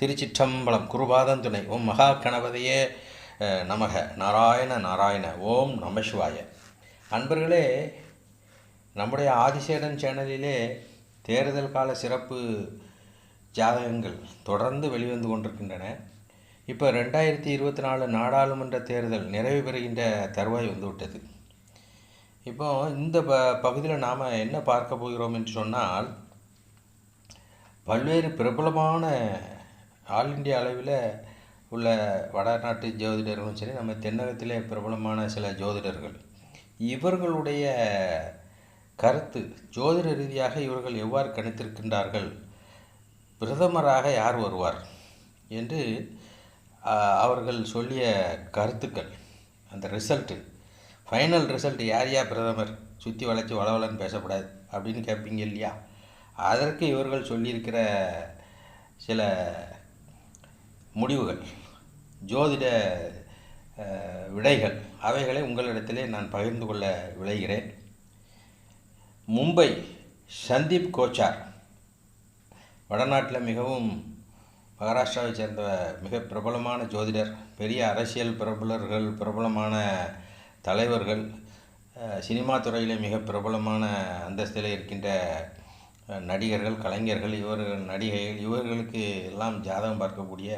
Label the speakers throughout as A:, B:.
A: திருச்சிற்றம்பலம் குருபாதம் துணை ஓம் மகா கணபதியே நமக. நாராயண நாராயண ஓம் நமசிவாய அன்பர்களே நம்முடைய ஆதிசேடன் சேனலிலே தேர்தல் கால சிறப்பு ஜாதகங்கள் தொடர்ந்து வெளிவந்து கொண்டிருக்கின்றன. இப்போ ரெண்டாயிரத்தி இருபத்தி நாலு நாடாளுமன்ற தேர்தல் நிறைவு பெறுகின்ற தருவாய் வந்துவிட்டது. இப்போ இந்த ப பகுதியில் நாம் என்ன பார்க்க போகிறோம் என்று சொன்னால் பல்வேறு பிரபலமான ஆல் இந்தியா அளவில் உள்ள வடநாட்டு ஜோதிடர்களும் சரி நம்ம தென்னகத்திலே பிரபலமான சில ஜோதிடர்கள். இவர்களுடைய கருத்து ஜோதிட ரீதியாக இவர்கள் எவ்வாறு கணித்திருக்கின்றார்கள்? பிரதமராக யார் வருவார்? என்று அவர்கள் சொல்லிய கருத்துக்கள் அந்த ரிசல்ட்டு. ஃபைனல் ரிசல்ட் யார் யார் பிரதமர்? சுற்றி வளைச்சி வளவலன்னு பேசக்கூடாது அப்படின்னு கேட்பீங்க இல்லையா? அதற்கு இவர்கள் சொல்லியிருக்கிற சில முடிவுகள் ஜோதிட விடைகள் அவைகளை உங்களிடத்திலே நான் பகிர்ந்து கொள்ள விளைகிறேன் மும்பை சந்தீப் கோச்சார் வடநாட்டில் மிகவும் மகாராஷ்டிராவை சேர்ந்த மிக பிரபலமான ஜோதிடர் பெரிய அரசியல் பிரபலர்கள் பிரபலமான தலைவர்கள் சினிமா துறையிலே மிக பிரபலமான அந்தஸ்தில் இருக்கின்ற நடிகர்கள் கலைஞர்கள் இவர்கள் நடிகைகள் இவர்களுக்கு எல்லாம் ஜாதகம் பார்க்கக்கூடிய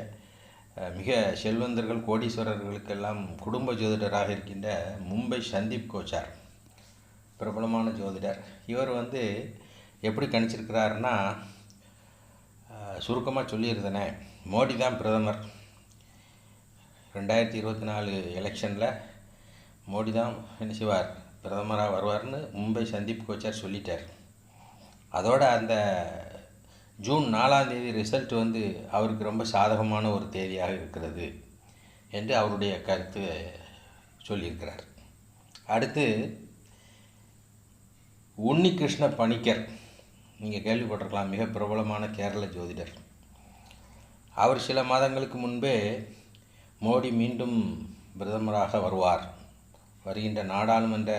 A: மிக செல்வந்தர்கள் கோடீஸ்வரர்களுக்கெல்லாம் குடும்ப ஜோதிடராக இருக்கின்ற மும்பை சந்தீப் கோச்சார். பிரபலமான ஜோதிடர். இவர் வந்து எப்படி கணிச்சிருக்கிறாருன்னா சுருக்கமாக சொல்லியிருந்தேனே மோடி தான் பிரதமர். ரெண்டாயிரத்தி இருபத்தி நாலு எலெக்ஷனில் மோடி தான் என்ன செய்வார்? பிரதமராக வருவார்னு மும்பை சந்தீப் கோச்சார் சொல்லிட்டார். அதோட அந்த ஜூன் நாலாம் தேதி ரிசல்ட் வந்து அவருக்கு ரொம்ப சாதகமான ஒரு தேதியாக இருக்கிறது என்று அவருடைய கருத்து சொல்லியிருக்கிறார். அடுத்து உன்னிகிருஷ்ண பணிக்கர் நீங்கள் கேள்விப்பட்டிருக்கலாம் மிக பிரபலமான கேரள ஜோதிடர். அவர் சில மாதங்களுக்கு முன்பே மோடி மீண்டும் பிரதமராக வருவார். வருகின்ற நாடாளுமன்ற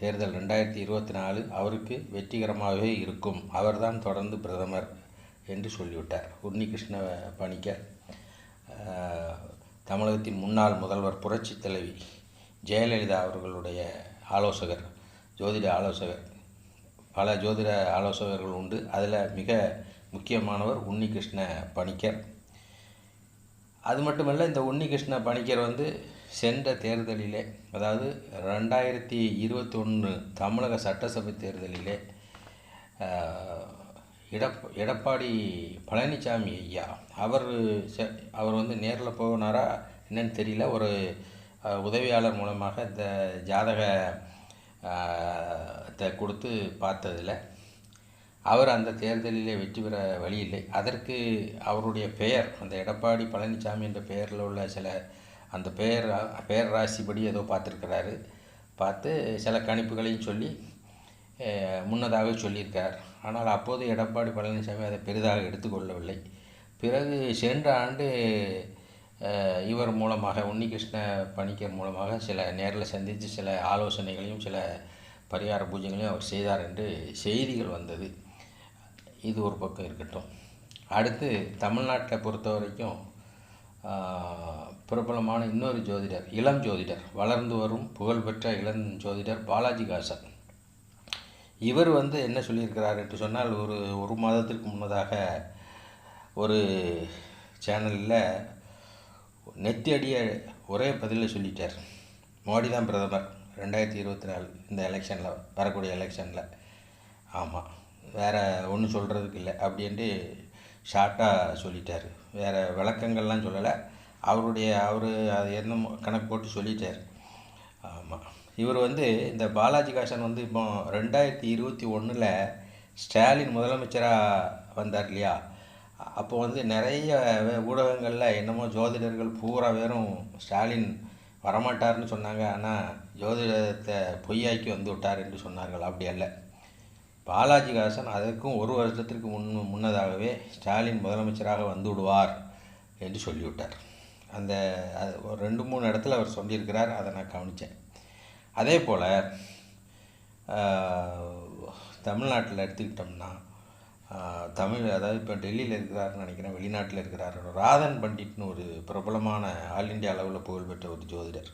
A: தேர்தல் ரெண்டாயிரத்தி இருபத்தி நாலு அவருக்கு வெற்றிகரமாகவே இருக்கும். அவர்தான் தொடர்ந்து பிரதமர் என்று சொல்லிவிட்டார். உன்னிகிருஷ்ண பணிக்கர் தமிழகத்தின் முன்னாள் முதல்வர் புரட்சி தலைவி ஜெயலலிதா அவர்களுடைய ஆலோசகர் ஜோதிட ஆலோசகர். பல ஜோதிட ஆலோசகர்கள் உண்டு. அதில் மிக முக்கியமானவர் உன்னிகிருஷ்ண பணிக்கர். அது மட்டுமல்ல இந்த உன்னிகிருஷ்ண பணிக்கர் வந்து சென்ற தேர்தலிலே அதாவது ரெண்டாயிரத்தி இருபத்தொன்று தமிழக சட்டசபை தேர்தலிலே இடப் எடப் எடப்பாடி பழனிசாமி ஐயா அவர் செ- அவர் வந்து நேரில் போனாரா என்னன்னு தெரியல. ஒரு உதவியாளர் மூலமாக இந்த ஜாதக கொடுத்து பார்த்ததில் அவர் அந்த தேர்தலிலே வெற்றி பெற வழியில்லை அதற்கு அவருடைய பெயர் அந்த எடப்பாடி பழனிசாமி என்ற பெயரில் உள்ள சில அந்த பெயர் பேர் ராசிப்படி ஏதோ பார்த்துருக்கிறாரு. பார்த்து சில கணிப்புகளையும் சொல்லி முன்னதாக சொல்லியிருக்கார் ஆனால் அப்போது எடப்பாடி பழனிசாமி அதை பெரிதாக எடுத்துக்கொள்ளவில்லை. பிறகு சென்ற ஆண்டு இவர் மூலமாக உன்னிகிருஷ்ண பணிக்கர் மூலமாக சில நேரில் சந்தித்து சில ஆலோசனைகளையும் சில பரிகார பூஜைகளையும் அவர் செய்தார் என்று செய்திகள் வந்தது. இது ஒரு பக்கம் இருக்கட்டும். அடுத்து தமிழ்நாட்டை பொறுத்த வரைக்கும் பிரபலமான இன்னொரு ஜோதிடர் இளம் ஜோதிடர் வளர்ந்து வரும் புகழ்பெற்ற இளம் ஜோதிடர் பாலாஜி காசன். இவர் வந்து என்ன சொல்லியிருக்கிறார் என்று சொன்னால் ஒரு ஒரு மாதத்திற்கு முன்னதாக ஒரு சேனலில் நெத்தியடிய ஒரே பதிலில் சொல்லிட்டார். மோடி தான் பிரதமர். ரெண்டாயிரத்தி இருபத்தி நாலு இந்த எலெக்ஷனில் வரக்கூடிய எலெக்ஷனில். ஆமாம் வேறு ஒன்றும் சொல்கிறதுக்கு இல்லை அப்படின்ட்டு ஷார்ட்டாக சொல்லிட்டார். வேறு விளக்கங்கள்லாம் சொல்லலை. அவருடைய அவர் அது என்ன கணக்கு போட்டு சொல்லிட்டார். ஆமாம் இவர் வந்து இந்த பாலாஜி காசன் வந்து இப்போ ரெண்டாயிரத்தி இருபத்தி ஒன்றில் ஸ்டாலின் முதலமைச்சராக வந்தார் இல்லையா? அப்போ வந்து நிறைய வே- ஊடகங்களில் என்னமோ ஜோதிடர்கள் பூரா பேரும் ஸ்டாலின் வரமாட்டார்னு சொன்னாங்க. ஆனால் ஜோதிடத்தை பொய்யாக்கி வந்து விட்டார் என்று சொன்னார்கள். அப்படி அல்ல. பாலாஜி காசன் அதற்கும் ஒரு வருஷத்திற்கு முன் முன்னதாகவே ஸ்டாலின் முதலமைச்சராக வந்து விடுவார் என்று சொல்லிவிட்டார். அந்த அது ஒரு ரெண்டு மூணு இடத்துல அவர் சொல்லியிருக்கிறார் அதை நான் கவனித்தேன் அதே போல் தமிழ்நாட்டில் எடுத்துக்கிட்டோம்னா தமிழ் அதாவது இப்போ டெல்லியில் இருக்கிறாருன்னு நினைக்கிறேன் வெளிநாட்டில் இருக்கிறார். ராதன் பண்டிட்னு ஒரு பிரபலமான ஆல் இந்தியா அளவில் புகழ்பெற்ற ஒரு ஜோதிடர்.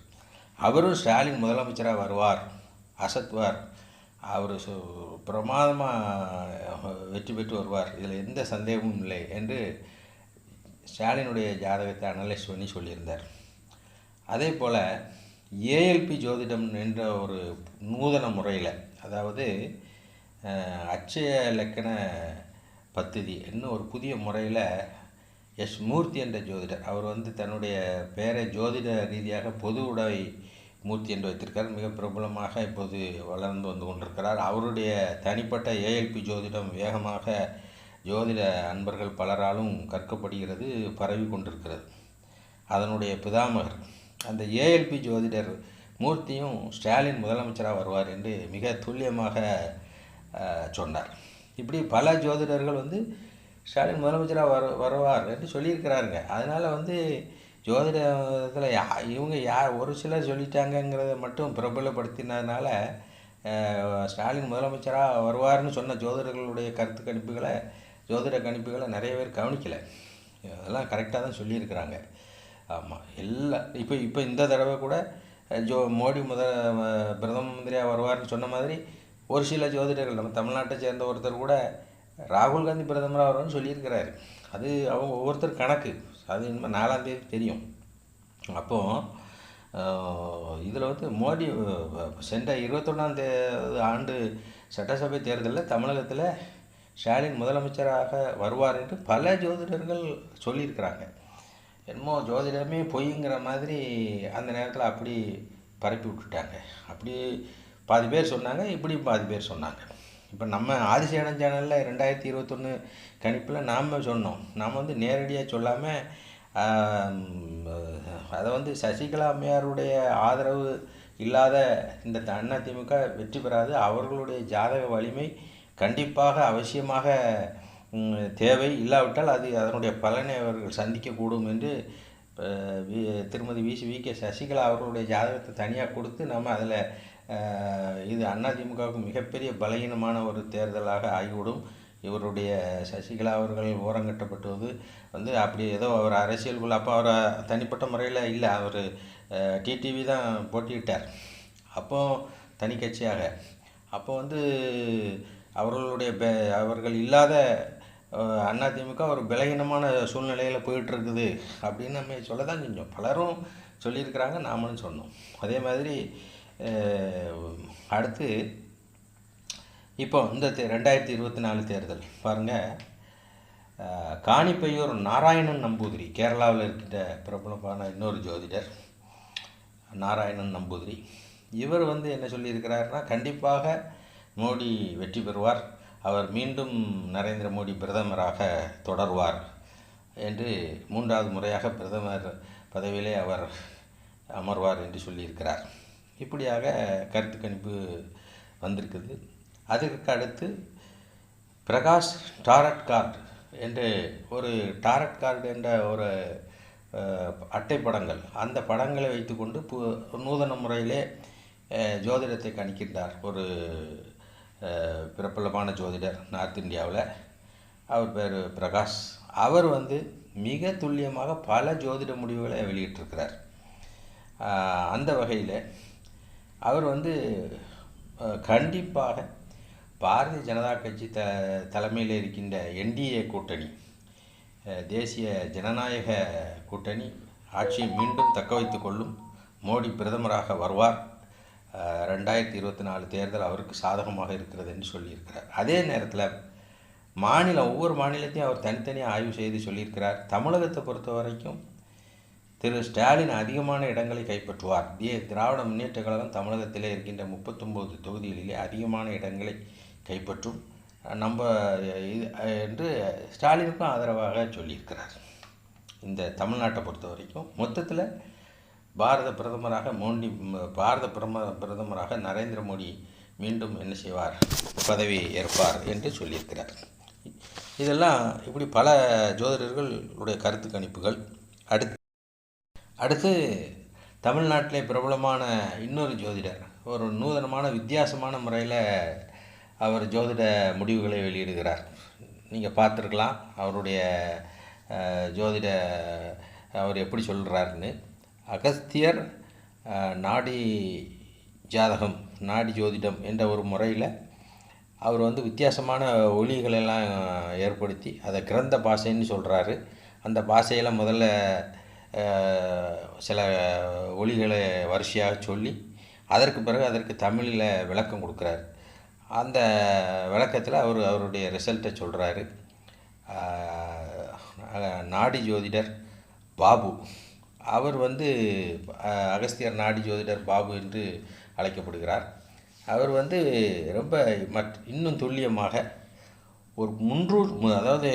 A: அவரும் ஸ்டாலின் முதலமைச்சராக வருவார் அசத்வார் அவர் சு பிரமாதமாக வெற்றி பெற்று வருவார். இதில் எந்த சந்தேகமும் இல்லை என்று ஸ்டாலினுடைய ஜாதகத்தை அனலைஸ் பண்ணி சொல்லியிருந்தார். அதே போல் ஏஎல்பி ஜோதிடம் என்ற ஒரு நூதன முறையில் அதாவது அச்சய இலக்கண பத்திதி இன்னும் ஒரு புதிய முறையில் எஸ். மூர்த்தி என்ற ஜோதிடர் அவர் வந்து தன்னுடைய பெயரை ஜோதிட ரீதியாக பொது உடை மூர்த்தி என்று வைத்திருக்கார் மிக பிரபலமாக இப்போது வளர்ந்து வந்து கொண்டிருக்கிறார். அவருடைய தனிப்பட்ட ஏஎல்பி ஜோதிடம் வேகமாக ஜோதிட அன்பர்கள் பலராலும் கற்கப்படுகிறது பரவி கொண்டிருக்கிறது. அதனுடைய பிதாமகர் அந்த ஏஎல்பி ஜோதிடர் மூர்த்தியும் ஸ்டாலின் முதலமைச்சராக வருவார் என்று மிக துல்லியமாக சொன்னார். இப்படி பல ஜோதிடர்கள் வந்து ஸ்டாலின் முதலமைச்சராக வரு வருவார் என்று சொல்லியிருக்கிறாருங்க. அதனால் வந்து ஜோதிடத்தில் யா இவங்க யார் ஒரு சிலர் சொல்லிட்டாங்கங்கிறத மட்டும் பிரபலப்படுத்தினதுனால ஸ்டாலின் முதலமைச்சராக வருவார்னு சொன்ன ஜோதிடர்களுடைய கருத்து கணிப்புகளை ஜோதிட கணிப்புகளை நிறைய பேர் கவனிக்கலை. அதெல்லாம் கரெக்டாக தான் சொல்லியிருக்கிறாங்க. ஆமாம் எல்லா இப்போ இப்போ இந்த தடவை கூட ஜோ மோடி முத பிரதம மந்திரியாக வருவார்னு சொன்ன மாதிரி ஒரு சில ஜோதிடர்கள் நம்ம தமிழ்நாட்டை சேர்ந்த ஒருத்தர் கூட ராகுல் காந்தி பிரதமராக வருவார்னு சொல்லியிருக்கிறாரு. அது அவங்க ஒவ்வொருத்தர் கணக்கு. அது இனிமேல் நாலாம் தேதி தெரியும். அப்போது இதில் வந்து மோடி சென்ற இருபத்தொன்னாம் தே ஆண்டு சட்டசபை தேர்தலில் தமிழகத்தில் ஸ்டாலின் முதலமைச்சராக வருவார் என்று பல ஜோதிடர்கள் சொல்லியிருக்கிறாங்க. என்னமோ ஜோதிடமே பொய்ங்கிற மாதிரி அந்த நேரத்தில் அப்படி பரப்பி விட்டுட்டாங்க. அப்படி பாதி பேர் சொன்னாங்க இப்படி பாதி பேர் சொன்னாங்க. இப்போ நம்ம ஆதிசேடம் சேனலில் ரெண்டாயிரத்தி இருபத்தொன்று கணிப்பில் நாம் சொன்னோம். நாம் வந்து நேரடியாக சொல்லாமல் அதை வந்து சசிகலா அம்மையாருடைய ஆதரவு இல்லாத இந்த அதிமுக வெற்றி பெறாது. அவர்களுடைய ஜாதக வலிமை கண்டிப்பாக அவசியமாக தேவை. இல்லாவிட்டால் அது அதனுடைய பலனை அவர்கள் சந்திக்கக்கூடும் என்று திருமதி வி- திருமதி வி வி கே சசிகலா அவர்களுடைய ஜாதகத்தை தனியாக கொடுத்து நம்ம அதில் இது அதிமுகவுக்கு மிகப்பெரிய பலகீனமான ஒரு தேர்தலாக ஆகிவிடும். இவருடைய சசிகலா அவர்கள் ஓரங்கட்டப்பட்டுவது வந்து அப்படி ஏதோ அவர் அரசியலுக்குள்ள அப்போ அவர் தனிப்பட்ட முறையில் இல்லை அவர் டிடிவி தான் போட்டியிட்டார். அப்போ தனி கட்சியாக. அப்போ வந்து அவர்களுடைய அவர்கள் இல்லாத அதிமுக ஒரு பலகீனமான சூழ்நிலையில் போயிட்டுருக்குது அப்படின்னு நம்ம சொல்ல தான் செஞ்சோம். பலரும் சொல்லியிருக்கிறாங்க நாமளும் சொன்னோம். அதே மாதிரி அடுத்து இப்போ இந்த தே- ரெண்டாயிரத்தி இருபத்தி நாலு தேர்தல் பாருங்கள் காணிப்பையூர் நாராயணன் நம்பூதிரி கேரளாவில் இருக்கிற பிரபலமான இன்னொரு ஜோதிடர் நாராயணன் நம்பூதிரி. இவர் வந்து என்ன சொல்லியிருக்கிறாருன்னா கண்டிப்பாக மோடி வெற்றி பெறுவார். அவர் மீண்டும் நரேந்திர மோடி பிரதமராக தொடர்வார் என்று மூன்றாவது முறையாக பிரதமர் பதவியிலே அவர் அமர்வார் என்று சொல்லியிருக்கிறார். இப்படியாக கருத்து கணிப்பு வந்திருக்குது அதற்கு அடுத்து பிரகாஷ் டாரட் கார்டு என்று ஒரு டாரட் கார்டு என்ற ஒரு அட்டை படங்கள். அந்த படங்களை வைத்துக்கொண்டு பு நூதன முறையிலே ஜோதிடத்தை கணிக்கின்றார். ஒரு பிரபலமான ஜோதிடர் நார்த் இந்தியாவில். அவர் பேர் பிரகாஷ். அவர் வந்து மிக துல்லியமாக பல ஜோதிட முடிவுகளை வெளியிட்டிருக்கிறார். அந்த வகையில் அவர் வந்து கண்டிப்பாக பாரதிய ஜனதா கட்சி த தலைமையில் இருக்கின்ற என்டிஏ கூட்டணி தேசிய ஜனநாயக கூட்டணி ஆட்சியை மீண்டும் தக்க வைத்து கொள்ளும் மோடி பிரதமராக வருவார். ரெண்டாயிரத்தி இருபத்தி நாலு தேர்தல் அவருக்கு சாதகமாக இருக்கிறது என்று சொல்லியிருக்கிறார். அதே நேரத்தில் மாநிலம் ஒவ்வொரு மாநிலத்தையும் அவர் தனித்தனியாக ஆய்வு செய்து சொல்லியிருக்கிறார். தமிழகத்தை பொறுத்த வரைக்கும் திரு ஸ்டாலின் அதிகமான இடங்களை கைப்பற்றுவார். தே திராவிட முன்னேற்ற கழகம் தமிழகத்திலே இருக்கின்ற முப்பத்தொம்போது தொகுதிகளிலே அதிகமான இடங்களை கைப்பற்றும் நம்ம இது என்று ஸ்டாலினுக்கும் ஆதரவாக சொல்லியிருக்கிறார். இந்த தமிழ்நாட்டை பொறுத்த வரைக்கும் மொத்தத்தில் பாரத பிரதமராக மோடி பாரத பிரம பிரதமராக நரேந்திர மோடி மீண்டும் என்ன செய்வார்? பதவி ஏற்பார் என்று சொல்லியிருக்கிறார். இதெல்லாம் இப்படி பல ஜோதிடர்களுடைய கருத்து கணிப்புகள். அடுத்து அடுத்து தமிழ்நாட்டிலே பிரபலமான இன்னொரு ஜோதிடர். ஒரு நூதனமான வித்தியாசமான முறையில் அவர் ஜோதிட முடிவுகளை வெளியிடுகிறார். நீங்கள் பார்த்துருக்கலாம் அவருடைய ஜோதிட அவர் எப்படி சொல்கிறாருன்னு அகஸ்தியர் நாடி ஜாதகம் நாடி ஜோதிடம் என்ற ஒரு முறையில் அவர் வந்து வித்தியாசமான ஒளிகளெல்லாம் ஏற்படுத்தி அதை கிரந்த பாஷைன்னு சொல்கிறாரு அந்த பாஷையில் முதல்ல சில ஒலிகளை வரிசையாக சொல்லி அதற்கு பிறகு அதற்கு தமிழில் விளக்கம் கொடுக்குறாரு. அந்த விளக்கத்தில் அவர் அவருடைய ரிசல்ட்டை சொல்கிறாரு. நாடி ஜோதிடர் பாபு. அவர் வந்து அகஸ்தியர் நாடி ஜோதிடர் பாபு என்று அழைக்கப்படுகிறார். அவர் வந்து ரொம்ப மற் இன்னும் துல்லியமாக ஒரு முன்னூறு அதாவது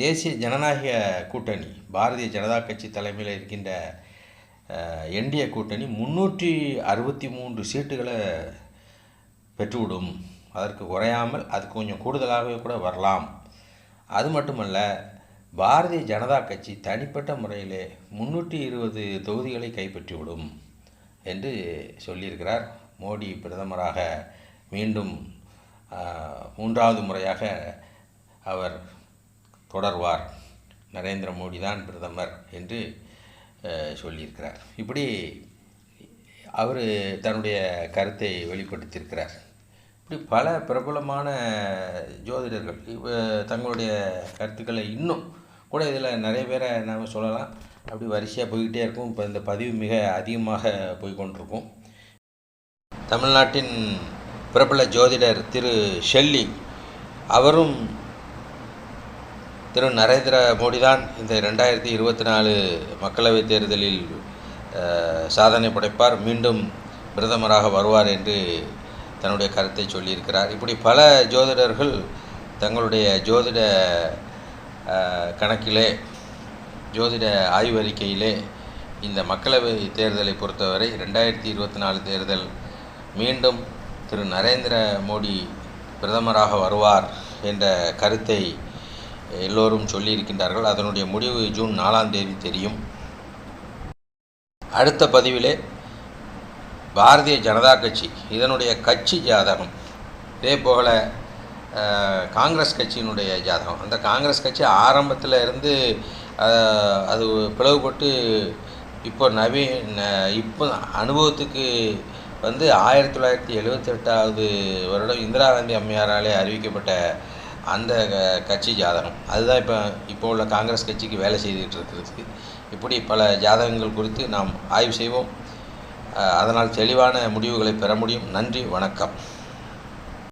A: தேசிய ஜனநாயக கூட்டணி பாரதிய ஜனதா கட்சி தலைமையில் இருக்கின்ற என்டிஏ கூட்டணி முன்னூற்றி அறுபத்தி மூன்று சீட்டுகளை பெற்றுவிடும். அதற்கு குறையாமல் அது கொஞ்சம் கூடுதலாகவே கூட வரலாம். அது மட்டுமல்ல பாரதிய ஜனதா கட்சி தனிப்பட்ட முறையிலே முன்னூற்றி இருபது தொகுதிகளை கைப்பற்றிவிடும் என்று சொல்லியிருக்கிறார் மோடி பிரதமராக. மீண்டும் மூன்றாவது முறையாக அவர் தொடர்வார். நரேந்திர மோடி தான் பிரதமர் என்று சொல்லியிருக்கிறார். இப்படி அவர் தன்னுடைய கருத்தை வெளிப்படுத்தியிருக்கிறார். இப்படி பல பிரபலமான ஜோதிடர்கள் தங்களுடைய கருத்துக்களை இன்னும் கூட இதில் நிறைய பேரை நாம் சொல்லலாம். அப்படி வரிசையாக போய்கிட்டே இருக்கும். இப்போ இந்த பதிவு மிக அதிகமாக போய்கொண்டிருக்கும். தமிழ்நாட்டின் பிரபல ஜோதிடர் திரு ஷெல்லி அவரும் திரு நரேந்திர மோடி தான் இந்த ரெண்டாயிரத்தி இருபத்தி நாலு மக்களவைத் தேர்தலில் சாதனை படைப்பார். மீண்டும் பிரதமராக வருவார் என்று தன்னுடைய கருத்தை சொல்லியிருக்கிறார். இப்படி பல ஜோதிடர்கள் தங்களுடைய ஜோதிட கணக்கிலே ஜோதிட ஆய்வறிக்கையிலே இந்த மக்களவை தேர்தலை பொறுத்தவரை ரெண்டாயிரத்தி இருபத்தி நாலு தேர்தல் மீண்டும் திரு நரேந்திர மோடி பிரதமராக வருவார் என்ற கருத்தை எல்லோரும் சொல்லியிருக்கின்றார்கள். அதனுடைய முடிவு ஜூன் நாலாம் தேதி தெரியும். அடுத்த பதிவிலே பாரதிய ஜனதா கட்சி இதனுடைய கட்சி ஜாதகம். இதே போல் காங்கிரஸ் கட்சியினுடைய ஜாதகம். அந்த காங்கிரஸ் கட்சி ஆரம்பத்தில் இருந்து அது பிளவுபட்டு இப்போ நவீன இப்போ அனுபவத்துக்கு வந்து ஆயிரத்தி தொள்ளாயிரத்தி எழுபத்தெட்டாவது வருடம் இந்திரா காந்தி அம்மையாராலே அறிவிக்கப்பட்ட அந்த க- கட்சி ஜாதகம். அதுதான் இப்போ இப்போ உள்ள காங்கிரஸ் கட்சிக்கு வேலை செய்துகிட்டு இருக்கிறது. இப்படி பல ஜாதகங்கள் குறித்து நாம் ஆய்வு செய்வோம். அதனால் தெளிவான முடிவுகளை பெற முடியும். நன்றி வணக்கம்.